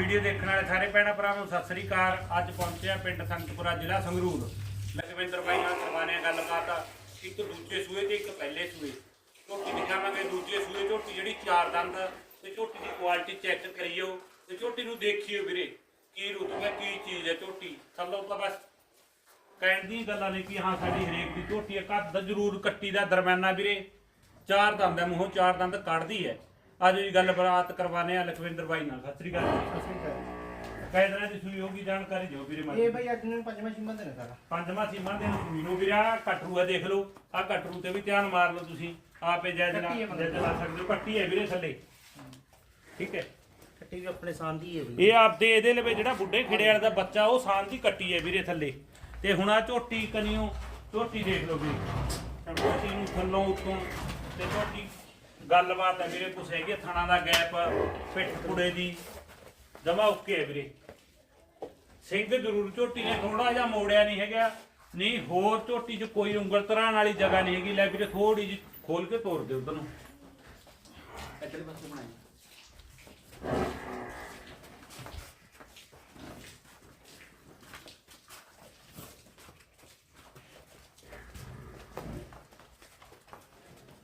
Video ਦੇਖਣ ਵਾਲੇ ਸਾਰੇ ਭੈਣਾਂ ਭਰਾਵਾਂ ਨੂੰ ਸਤਿ ਸ੍ਰੀ ਅਕਾਲ। ਅੱਜ ਪਹੁੰਚਿਆ ਪਿੰਡ ਸੰਤਪੁਰਾ ਜ਼ਿਲ੍ਹਾ ਸੰਗਰੂਰ। ਲਖਵਿੰਦਰ ਬਾਈ ਨਾਲ ਕਰਵਾਣੇ ਆ ਗੱਲਬਾਤ ਇੱਕ ਦੂਜੇ ਸੂਏ ਤੇ ਇੱਕ ਪਹਿਲੇ ਸੂਏ। ਝੋਟੀ ਦਿਖਾਵਾਂਗੇ ਦੂਜੇ ਸੂਏ। ਝੋਟੀ ਜਿਹੜੀ ਚਾਰ ਦੰਦ ਤੇ ਝੋਟੀ ਦੀ ਕੁਆਲਿਟੀ ਚੈੱਕ ਕਰੀਓ। ਤੇ ਝੋਟੀ ਨੂੰ ਦੇਖਿਓ ਵੀਰੇ, ਕੀ ਰੁੱਤ ਹੈ, ਕੀ ਚੀਜ਼ ਹੈ ਝੋਟੀ। ਥੱਲੋਂ ਤਾਂ ਬਸ ਕਹਿਣ ਦੀ ਗੱਲਾਂ ਨੇ ਕਿ ਹਾਂ, ਸਾਡੀ ਹਰੇਕ ਦੀ ਝੋਟੀ ਹੈ ਕੱਦ ਜ਼ਰੂਰ ਕੱਟੀ ਦਾ ਦਰਮਿਆਨਾ ਵੀਰੇ। ਚਾਰ ਦੰਦ ਹੈ, ਮੂੰਹੋਂ ਚਾਰ ਦੰਦ ਕੱਢਦੀ ਹੈ। ਅੱਜ ਇਹ ਗੱਲ ਬਰਾਤ ਕਰਵਾਨੇ ਆ ਲਖਵਿੰਦਰ ਬਾਈ ਨਾਲ। ਸਤਿ ਸ੍ਰੀ ਅਕਾਲ ਜੀ। ਕਈ ਤਰ੍ਹਾਂ ਦੀ ਸੂਈ ਹੋਗੀ ਜਾਣਕਾਰੀ ਦਿਓ ਵੀਰੇ ਮੈਨੂੰ ਇਹ ਬਈ ਅੱਜ ਨੂੰ ਪੰਜਵਾਂ ਦਿਨ ਹੈ ਸਾਰਾ ਪੰਜਵਾਂ ਸੀਮਾ ਦੇ ਸੂਈ ਨੂੰ ਵੀਰੇ ਆ ਕਟਰੂ ਹੈ ਦੇਖ ਲਓ। ਆ ਕਟਰੂ ਤੇ ਵੀ ਧਿਆਨ ਮਾਰ ਲਓ ਤੁਸੀਂ। ਆਪੇ ਜੈ ਜਨਾ। ਜੈ ਲਾ ਸਕਦੇ ਹੋ। ਕੱਟੀ ਹੈ ਵੀਰੇ ਥੱਲੇ। ਠੀਕ ਹੈ। ਕੱਟੀ ਵੀ ਆਪਣੇ ਸਾਂਝੀ ਹੈ ਬਈ। ਇਹ ਆਪਦੇ ਇਹਦੇ ਲਵੇ ਜਿਹੜਾ ਬੁੱਢੇ ਖਿੜੇ ਵਾਲੇ ਦਾ ਬੱਚਾ ਉਹ ਸਾਂਝ ਦੀ ਕੱਟੀ ਹੈ ਵੀਰੇ ਥੱਲੇ। ਤੇ ਹੁਣ ਆ ਝੋਟੀ ਕਨੀਓ ਝੋਟੀ ਦੇਖ ਲਓ ਵੀਰੇ। ਝੋਟੀ ਨੂੰ ਥੱਲੋਂ ਉੱਤੋਂ ਤੇ ਝੋਟੀ ਗੱਲਬਾਤ ਹੈ ਵੀਰੇ ਕੁਛ ਹੈਗੀ ਆ, ਥਣਾ ਦਾ ਗੈਪ ਪਿੱਠ ਪੁੜੇ ਦੀ। ਜਮਾ ਓਕੇ ਹੈ ਵੀਰੇ। ਸਿੰਘ ਜ਼ਰੂਰ ਝੋਟੀ ਨੇ ਥੋੜਾ ਜਿਹਾ ਮੋੜਿਆ ਨਹੀਂ ਹੈਗਾ। ਨਹੀਂ ਹੋਰ ਝੋਟੀ 'ਚ ਕੋਈ ਉਂਗਲ ਤਰਾਂ ਵਾਲੀ ਜਗ੍ਹਾ ਨਹੀਂ ਹੈਗੀ। ਲੈ ਵੀਰੇ ਥੋੜੀ ਜਿਹੀ ਖੋਲ ਕੇ ਤੋੜ ਦੇ ਉਧਰ ਨੂੰ। ਇੱਧਰਲੇ ਪਾਸੇ ਬਣਾਈ।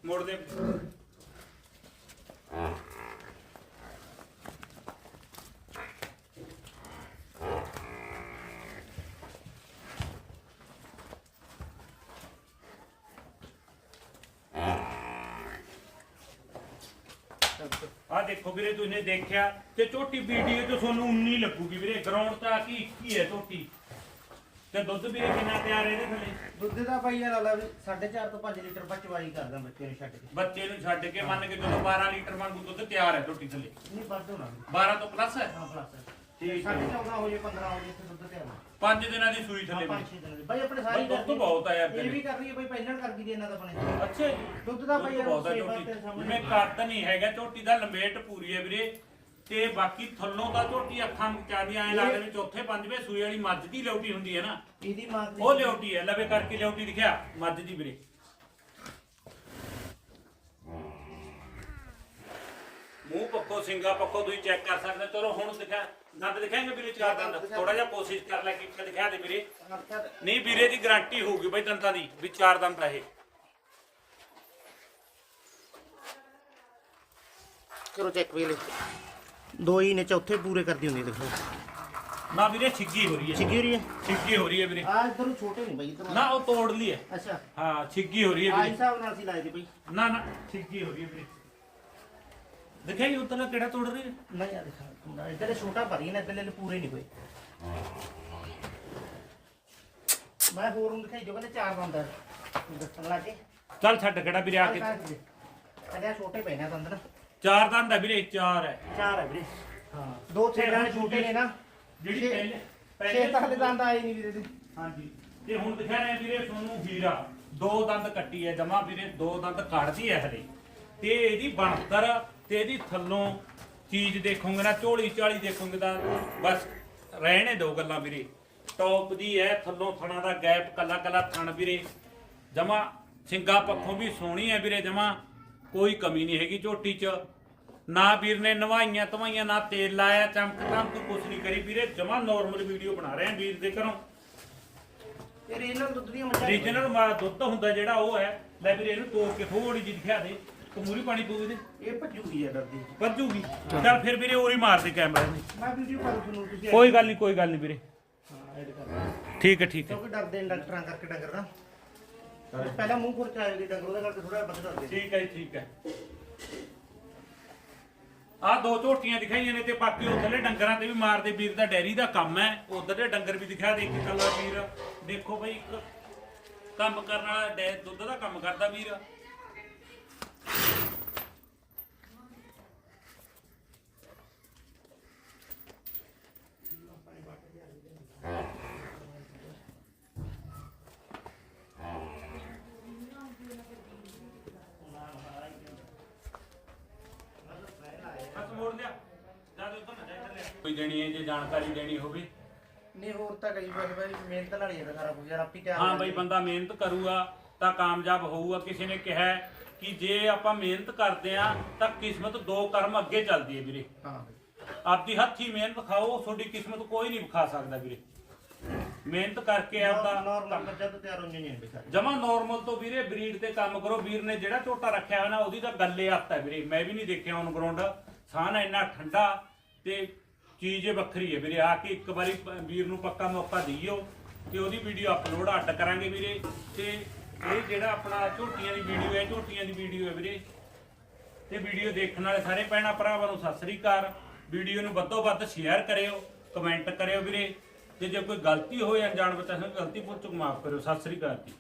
ਮੋੜ ਦੇ ਆ ਦੇਖੋ ਵੀਰੇ ਤੁਸੀਂ ਦੇਖਿਆ ਤੇ ਝੋਟੀ ਵੀਡੀਓ 'ਚ ਤੁਹਾਨੂੰ 19 ਲੱਗੂਗੀ ਵੀਰੇ ਗਰਾਊਂਡ ਤਾਂ ਕੀ 21 ਹੈ ਝੋਟੀ। ਤੇ ਦੁੱਧ ਵੀਰੇ ਕਿੰਨਾ ਤਿਆਰ ਹੈ ਇਹਦੇ ਥੱਲੇ? ਦੁੱਧ ਦਾ ਭਾਈ ਇਹ ਲਾ ਵੀ 4.5 ਤੋਂ 5 ਲੀਟਰ ਬਚਵਾਈ ਕਰਦਾ ਬੱਚੇ ਨੂੰ ਛੱਡ ਕੇ। ਬੱਚੇ ਨੂੰ ਛੱਡ ਕੇ ਮੰਨ ਕੇ ਜਦੋਂ 12 ਲੀਟਰ ਵਾਂਗੂ ਦੁੱਧ ਤਿਆਰ ਹੈ ਝੋਟੀ ਥੱਲੇ। ਨਹੀਂ ਵੱਧ ਹੋਣਾ। ਵੀ 12 ਤੋਂ ਪਲੱਸ ਹੈ? ਹਾਂ ਪਲੱਸ ਠੀਕ ਹੈ। ਸਾਢੇ 14 ਹੋ ਜੇ 15 ਹੋ ਜੇ ਤੇ ਦੁੱਧ ਤੇ ਆਉਣਾ 5 ਦਿਨਾਂ ਦੀ ਸੂਈ ਥੱਲੇ ਦੀ। ਬਾਈ ਆਪਣੇ ਬਾਈ ਸਾਰੀ ਦੁੱਧ ਕਰਦੀ- ਬਹੁਤ ਆ ਯਾਰ ਇਹ ਤੇਰੇ। ਵੀ ਕਰ ਰਹੀ ਹੈ ਬਾਈ ਪਹਿਲਾਂ ਕਰ ਗਈ ਦੇ ਇਹਨਾਂ ਦਾ ਆਪਣੇ। ਅੱਛਾ ਜੀ। ਦੁੱਧ ਦਾ ਦੁੱਧ ਬਹੁਤ ਹੈ ਸੇਵਾ ਝੋਟੀ। ਸਾਹਮਣੇ। ਜਿਵੇਂ ਕੱਦ ਨਹੀਂ ਹੈਗਾ ਝੋਟੀ ਦਾ ਲੰਬੇਟ ਪੂਰੀ ਹੈ ਵੀਰੇ। ਤੇ ਬਾਕੀ ਥੱਲੋਂ ਦਾ ਝੋਟੀ ਅੱਖਾਂ ਮਚਾਦੀਆਂ ਐ ਲੱਗਦਾ ਵੀ ਚੌਥੇ ਪੰਜਵੇਂ ਸੂਈ ਵਾਲੀ ਮੱਝ ਦੀ ਲਿਉਟੀ ਹੁੰਦੀ ਹੈ ਨਾ। ਇਹਦੀ ਮਾਂ ਉਹ ਲਿਉਟੀ ਹੈ ਲਵੇ ਕਰਕੇ ਲਿਉਟੀ ਦਿਖਿਆ ਮੱਝ ਦੀ ਵੀਰੇ। ਸਿੰਗਾ ਪੱਕੋ ਤੁਸੀਂ ਚੈੱਕ ਕਰ ਸਕਦੇ ਹੋ। ਚਲੋ ਹੁਣ ਦਿਖਾ ਦੰਦ ਦਿਖਾਏਗੇ ਵੀਰੇ ਚਾਰ ਦੰਦ। ਥੋੜਾ ਜਿਹਾ ਕੋਸ਼ਿਸ਼ ਕਰ ਲੈ ਕਿ ਦਿਖਾ ਦੇ ਵੀਰੇ। ਨਹੀਂ ਵੀਰੇ ਦੀ ਗਾਰੰਟੀ ਹੋਊਗੀ ਬਈ ਦੰਦਾਂ ਦੀ ਵੀ ਚਾਰ ਦੰਦ ਆ ਇਹ। ਕਰੋ ਚੈੱਕ ਵੀ ਲੈ ਦੋ ਹੀ ਨੇ ਚੌਥੇ ਪੂਰੇ ਕਰਦੀ ਹੁੰਦੀ ਦੇਖੋ। ਨਾ ਵੀਰੇ ਛਿੱਗੀ ਹੋ ਰਹੀ ਹੈ। ਛਿੱਗੀ ਹੋ ਰਹੀ ਹੈ? ਛਿੱਗੀ ਹੋ ਰਹੀ ਹੈ ਵੀਰੇ। ਆ ਇਧਰੋਂ ਛੋਟੇ ਨਹੀਂ ਬਾਈ ਇਧਰ। ਨਾ ਉਹ ਤੋੜ ਲਈ ਹੈ। ਅੱਛਾ। ਹਾਂ ਛਿੱਗੀ ਹੋ ਰਹੀ ਹੈ ਵੀਰੇ। ਹਿਸਾਬ ਨਾਲ ਸੀ ਲਾਏ ਦੀ ਬਾਈ। ਨਾ ਨਾ ਛਿੱਗੀ ਹੋ ਰਹੀ ਹੈ ਵੀਰੇ। ਦੇਖਿਆ ਜੀ ਉਤਨਾ ਕਿਹੜਾ ਤੋੜ ਰਹੀ ਹੈ ਨਹੀਂ ਆ ਦਿਖਾ ਇਧਰ ਛੋਟਾ ਭਰੀ ਨਾ ਇਧਰ ਪੂਰੇ ਨਹੀਂ ਹੋਏ ਮੈਂ ਹੋਰ ਨੂੰ ਦਿਖਾਈ ਜੋ ਕਹਿੰਦੇ ਚਾਰ ਬੰਦਾ ਦੱਸਣ ਲੱਗੇ ਚੱਲ ਛੱਡ ਕਿਹੜਾ ਵੀਰੇ ਆ ਕੇ? ਅਜਾ ਛੋਟੇ ਪਏ ਨੇ ਦੰਦ ਨਾ। ਚਾਰ ਦੰਦ ਹੈ ਵੀਰੇ ਚਾਰ ਹੈ। ਚਾਰ ਹੈ ਵੀਰੇ। ਹਾਂ ਦੋ ਥੇੜਾਂ ਦੇ ਛੋਟੇ ਨੇ ਨਾ। ਜਿਹੜੀ ਛੇ- ਪਹਿਲੇ ਛੇ ਤੱਕ ਦੇ ਦੰਦ ਆਏ ਨਹੀਂ ਵੀਰੇ ਦੇ। ਹਾਂਜੀ। ਤੇ ਹੁਣ ਦਿਖਾ ਰਹੇ ਵੀਰੇ ਤੁਹਾਨੂੰ ਹੀਰਾ। ਦੋ ਦੰਦ ਕੱਟੀ ਹੈ ਜਮਾ ਵੀਰੇ ਦੋ ਦੰਦ ਕੱਢਦੀ ਹੈ ਹਲੇ। ਤੇ ਇਹਦੀ ਬਣਤਰ ਤੇ ਇਹਦੀ ਥੱਲੋਂ ਚੀਜ਼ ਦੇਖੋਗੇ ਨਾ ਝੋਲੀ ਚਾਲੀ ਦੇਖੋਗੇ ਤਾਂ ਬਸ ਰਹਿਣੇ ਦੋ ਗੱਲਾਂ ਵੀਰੇ। ਟੌਪ ਦੀ ਹੈ ਥੱਲੋਂ ਥਣਾ ਦਾ ਗੈਪ ਕੱਲਾ ਕੱਲਾ ਥਣ ਵੀਰੇ। ਜਮਾ ਸਿੰਗਾ ਪੱਖੋਂ ਵੀ ਸੋਹਣੀ ਹੈ ਵੀਰੇ ਜਮਾ ਕੋਈ ਕਮੀ ਨਹੀਂ ਹੈਗੀ ਝੋਟੀ 'ਚ। ਨਾ ਵੀਰ ਨੇ ਨਵਾਈਆਂ ਤਵਾਈਆਂ ਨਾ ਤੇਲ ਲਾਇਆ ਚਮਕ ਚਮਕ ਕੁਛ ਨਹੀਂ ਕਰੀ ਵੀਰੇ। ਜਮਾ ਨਾਰਮਲ ਵੀਡੀਓ ਬਣਾ ਰਹੇ ਆ ਵੀਰ ਦੇ ਘਰੋਂ। ਤੇ ਰੀਨਲ ਦੁੱਧ ਦੀਆਂ ਮੱਝਾਂ ਰੀਜਨਲ ਮਾ ਦੁੱਧ ਹੁੰਦਾ ਜਿਹੜਾ ਉਹ ਹੈ ਲੈ ਵੀਰੇ ਇਹਨੂੰ ਤੋੜ ਕੇ ਥੋੜੀ ਜਿਹੀ ਦਿਖਾ ਦੇ। ਕਮੂਰੀ ਪਾਣੀ ਪਊ ਇਹਦੇ? ਇਹ ਭੱਜੂਗੀ ਆ ਡਰਦੀ। ਵੱਜੂਗੀ ਚੱਲ ਫਿਰ ਵੀਰੇ ਉਰੀ ਮਾਰ ਦੇ ਕੈਮਰਾ ਨੇ। ਮੈਂ ਵੀਡੀਓ ਪਾ ਤੁਹਾਨੂੰ ਤੁਸੀਂ ਕੋਈ ਗੱਲ ਨਹੀਂ ਕੋਈ ਗੱਲ ਨਹੀਂ ਵੀਰੇ। ਹਾਂ ਐਡ ਕਰ ਠੀਕ ਹੈ ਠੀਕ ਹੈ। ਕਿਉਂਕਿ ਡਰਦੇ ਨੇ ਡਾਕਟਰਾਂ ਕਰਕੇ ਡੰਗਰ ਦਾ ਪਹਿਲਾਂ ਮੂੰਹ ਖੁਰ ਚਾਹੇਗੀ ਡੰਗਰ ਉਹਦੇ ਕਰਕੇ ਥੋੜਾ ਵੱਧ ਡਰਦੇ ਠੀਕ ਹੈ ਜੀ, ਠੀਕ ਹੈ। ਆ ਦੋ ਝੋਟੀਆਂ ਦਿਖਾਈਆਂ ਨੇ ਤੇ ਬਾਕੀ ਉਧਰਲੇ ਡੰਗਰਾਂ ਤੇ ਵੀ ਮਾਰਦੇ ਵੀਰ ਦਾ ਡੈਰੀ ਦਾ ਕੰਮ ਹੈ। ਉਧਰਲੇ ਡੰਗਰ ਵੀ ਦਿਖਾ ਦੇ ਕਿ ਕੱਲਾ ਵੀਰ। ਦੇਖੋ ਬਈ ਇੱਕ ਕੰਮ ਕਰਨ ਵਾਲਾ ਡੈ ਦੁੱਧ ਦਾ ਕੰਮ ਕਰਦਾ ਵੀਰ ਹੱਥ ਮੋੜ ਲਿਆ ਜਾ ਦੇ ਉੱਧਰ ਨਾ ਜਾ ਇੱਧਰ ਲੈ ਕੋਈ ਦੇਣੀ ਹੈ ਜੇ ਜਾਣਕਾਰੀ ਦੇਣੀ ਹੋਵੇ। ਨਹੀਂ ਹੋਰ ਤਾਂ ਕਈ ਵਾਰ ਵਾਰੀ ਮਿਹਨਤ ਨਾਲ ਹੀ ਹੈ ਸਾਰਾ ਕੁਝ ਯਾਰ ਆਪੀ ਤਿਆਰ ਹਾਂ ਬਈ ਬੰਦਾ ਮਿਹਨਤ ਕਰੂਗਾ ਤਾਂ ਕਾਮਯਾਬ ਹੋਊਗਾ। ਕਿਸੇ ਨੇ ਕਿਹਾ ਹੈ ਕਿ ਜੇ ਆਪਾਂ ਮਿਹਨਤ ਕਰਦੇ ਆ ਤਾਂ ਕਿਸਮਤ ਦੋ ਕਰਮ ਅੱਗੇ ਚੱਲਦੀ ਹੈ ਵੀਰੇ। ਹਾਂ ਬਈ। ਆਪਦੀ ਹੱਥੀ ਮਿਹਨਤ ਖਾਓ ਤੁਹਾਡੀ ਕਿਸਮਤ ਕੋਈ ਨਹੀਂ ਵਿਖਾ ਸਕਦਾ ਵੀਰੇ। ਮਿਹਨਤ ਕਰਕੇ ਆਪਦਾ ਨਾਰਮਲ ਬੱਚਾ ਤਾਂ ਤਿਆਰ ਹੁੰਦੇ ਨਹੀਂ ਬਿਖਾਰੇ ਜਮਾ ਨਾਰਮਲ ਤੋਂ ਵੀਰੇ ਬਰੀਡ ਤੇ ਕੰਮ ਕਰੋ। ਵੀਰ ਨੇ ਜਿਹੜਾ ਝੋਟਾ ਰੱਖਿਆ ਹੋਇਆ ਨਾ ਉਹਦੀ ਤਾਂ ਗੱਲੇ ਆਤ ਹੈ ਵੀਰੇ। ਮੈਂ ਵੀ ਨਹੀਂ ਦੇਖਿਆ ਔਨ ਗਰਾਊਂਡ ਸਾਨ ਇੰਨਾ ਠੰਡਾ ਤੇ ਚੀਜ਼ ਇਹ ਵੱਖਰੀ ਹੈ ਵੀਰੇ, ਆ ਕੇ ਇੱਕ ਵਾਰੀ ਵੀਰ ਨੂੰ ਪੱਕਾ ਮੌਕਾ ਦਿਓ ਤੇ ਉਹਦੀ ਵੀਡੀਓ ਅਪਲੋਡ ਅੱਡ ਕਰਾਂਗੇ ਵੀਰੇ। ਤੇ ਇਹ ਜਿਹੜਾ ਆਪਣਾ ਝੋਟੀਆਂ ਦੀ ਵੀਡੀਓ ਹੈ, ਝੋਟੀਆਂ ਦੀ ਵੀਡੀਓ ਹੈ ਵੀਰੇ। ਤੇ ਵੀਡੀਓ ਦੇਖਣ ਵਾਲੇ ਸਾਰੇ ਭੈਣਾਂ ਭਰਾਵਾਂ ਨੂੰ ਸਤਿ ਸ੍ਰੀ ਅਕਾਲ। ਵੀਡੀਓ ਨੂੰ ਵੱਧੋ ਵੱਧ ਸ਼ੇਅਰ ਕਰਿਓ ਕਮੈਂਟ ਕਰਿਓ ਵੀਰੇ। ਤੇ ਜੇ ਕੋਈ ਗਲਤੀ ਹੋਏ ਅਣਜਾਣ ਬੱਚਾ ਗਲਤੀ ਪੁੱਛ ਚੁੱਕ ਮਾਫ ਕਰਿਓ। ਸਤਿ ਸ੍ਰੀ ਅਕਾਲ ਜੀ।